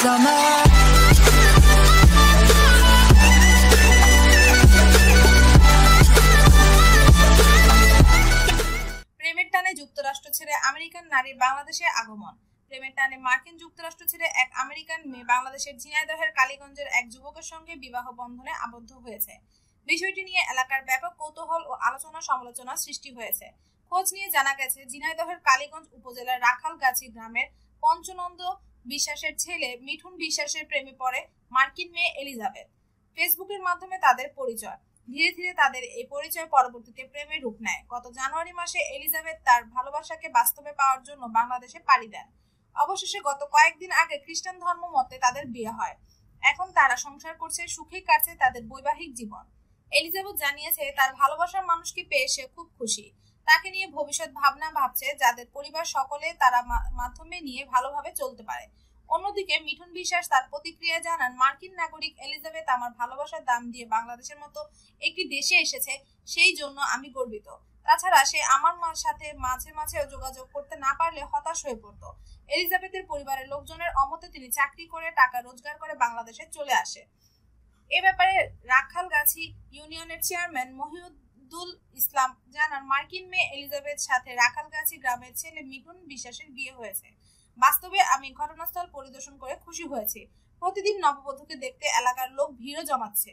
summer. যুক্তরাষ্ট্র ছেড়ে American নারীর বাংলাদেশে আগমন। প্রেমের টানে মার্কিন যুক্তরাষ্ট্র ছেড়ে এক আমেরিকান মেয়ে বাংলাদেশের ঝিনাইদহের কালীগঞ্জের এক যুবকের সঙ্গে বিবাহ বন্ধনে আবদ্ধ হয়েছে। বিষয়টি নিয়ে এলাকার ব্যাপক কৌতূহল ও আলোচনা সমালোচনা সৃষ্টি হয়েছে। খোঁজ নিয়ে জানা গেছে, ঝিনাইদহের কালীগঞ্জ উপজেলার রাখালগাছি গ্রামের পঞ্চনন্দ বিশ্বাসের ছেলে মিঠুন বিশ্বাসের প্রেমে পড়ে মার্কিন মেয়ে এলিজাবেথ। ফেসবুকের মাধ্যমে তাদের পরিচয়। ধীরে ধীরে তাদের এই পরিচয় পরবর্তীতে প্রেমে রূপ নেয়। গত জানুয়ারি মাসে এলিজাবেথ তার ভালোবাসাকে বাস্তবে পাওয়ার জন্য বাংলাদেশে পাড়ি দেন। অবশেষে গত কয়েকদিন আগে খ্রিস্টান ধর্ম মতে তাদের বিয়ে হয়। এখন তারা সংসার করছে সুখে কাটছে তাদের বৈবাহিক জীবন। এলিজাবেথ জানিয়েছে, তার ভালোবাসার মানুষকে পেয়ে সে খুব খুশি। তাকে নিয়ে ভবিষ্যৎ ভাবনা ভাবছে যাদের পরিবার সকলে তারা মাধ্যমে নিয়ে ভালোভাবে চলতে পারে। অন্যদিকে মিঠুন বিশ্বাস তার প্রতিক্রিয়া জানান, মার্কিন নাগরিক এলিজাবেথ আমার ভালোবাসার দাম দিয়ে বাংলাদেশের মতো একটি দেশে এসেছে, সেই জন্য আমি গর্বিত। তাছাড়া সে আমার মার সাথে মাঝে মাঝেও যোগাযোগ করতে না পারলে হতাশ হয়ে পড়তো। এলিজাবেথের পরিবারের লোকজনের অমতে তিনি চাকরি করে, টাকা রোজগার করে বাংলাদেশে চলে আসে। এ ব্যাপারে রাখালগাছি ইউনিয়নের চেয়ারম্যান মহিউদ্দুল ইসলাম জানান, মার্কিন মেয়ে এলিজাবেথ সাথে রাখালগাছি গ্রামের ছেলে মিঠুন বিশ্বাসের বিয়ে হয়েছে। বাস্তবে আমি ঘটনাস্থল পরিদর্শন করে খুশি হয়েছি। প্রতিদিন নববধূকে দেখতে এলাকার লোক ভিড়ও জমাচ্ছে।